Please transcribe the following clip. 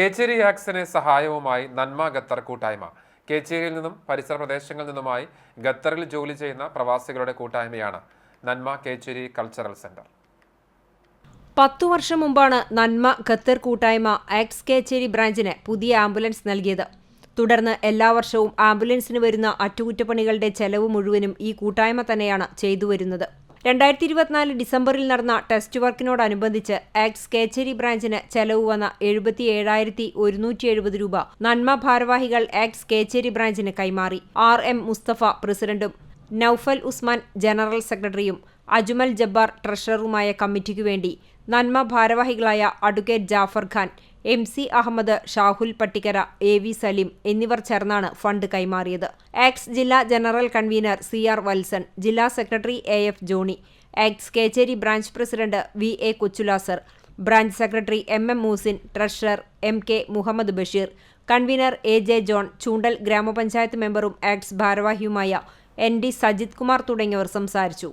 കേച്ചേരി ആക്സിന് സഹായവുമായി നന്മ ഖത്തർ കൂട്ടായ്മ. കേച്ചേരിയിൽ നിന്നും പരിസര പ്രദേശങ്ങളിൽ നിന്നുമായി ഖത്തറിൽ ജോലി ചെയ്യുന്ന പ്രവാസികളുടെ കൂട്ടായ്മയാണ് നന്മ കേച്ചേരി കൾച്ചറൽ സെന്റർ. പത്തു വർഷം മുമ്പാണ് നന്മ ഖത്തർ കൂട്ടായ്മ ആക്സ് കേച്ചേരി ബ്രാഞ്ചിന് പുതിയ ആംബുലൻസ് നൽകിയത്. തുടർന്ന് എല്ലാ വർഷവും ആംബുലൻസിന് വരുന്ന അറ്റകുറ്റപ്പണികളുടെ ചെലവ് മുഴുവനും ഈ കൂട്ടായ്മ തന്നെയാണ് ചെയ്തു വരുന്നത് രണ്ടായിരത്തി ഇരുപത്തിനാല് ഡിസംബറിൽ നടന്ന ടെസ്റ്റ് വർക്കിനോടനുബന്ധിച്ച് ആക്ട്സ് കേച്ചേരി ബ്രാഞ്ചിന് ചെലവ് വന്ന എഴുപത്തി ഏഴായിരത്തി ഒരുന്നൂറ്റി എഴുപത് രൂപ നന്മ ഭാരവാഹികൾ ആക്ട്സ് കേച്ചേരി ബ്രാഞ്ചിന് കൈമാറി. ആർ എം മുസ്തഫ പ്രസിഡന്റും. നൌഫൽ ഉസ്മാൻ ജനറൽ സെക്രട്ടറിയും അജ്മൽ ജബ്ബാർ ട്രഷററുമായ കമ്മിറ്റിക്കു വേണ്ടി നന്മ ഭാരവാഹികളായ advocate Jafar Khan M C Ahammed Shahul Pattikkara A V Saleem എന്നിവർ ചേർന്നാണ് ഫണ്ട് കൈമാറിയത്. ആക്സ് ജില്ലാ general convener C R Valsan ജില്ലാ secretary A F Johny ax Kecheri branch president V A Kochulazar branch secretary M M Moosin treasurer M K Muhammed Basheer convener A J John Choondal ഗ്രാമപഞ്ചായത്ത് മെമ്പറും ആക്സ് ഭാരവാഹിയുമായ N D Sajith Kumar തുടങ്ങിയവർ സംസാരിച്ചു.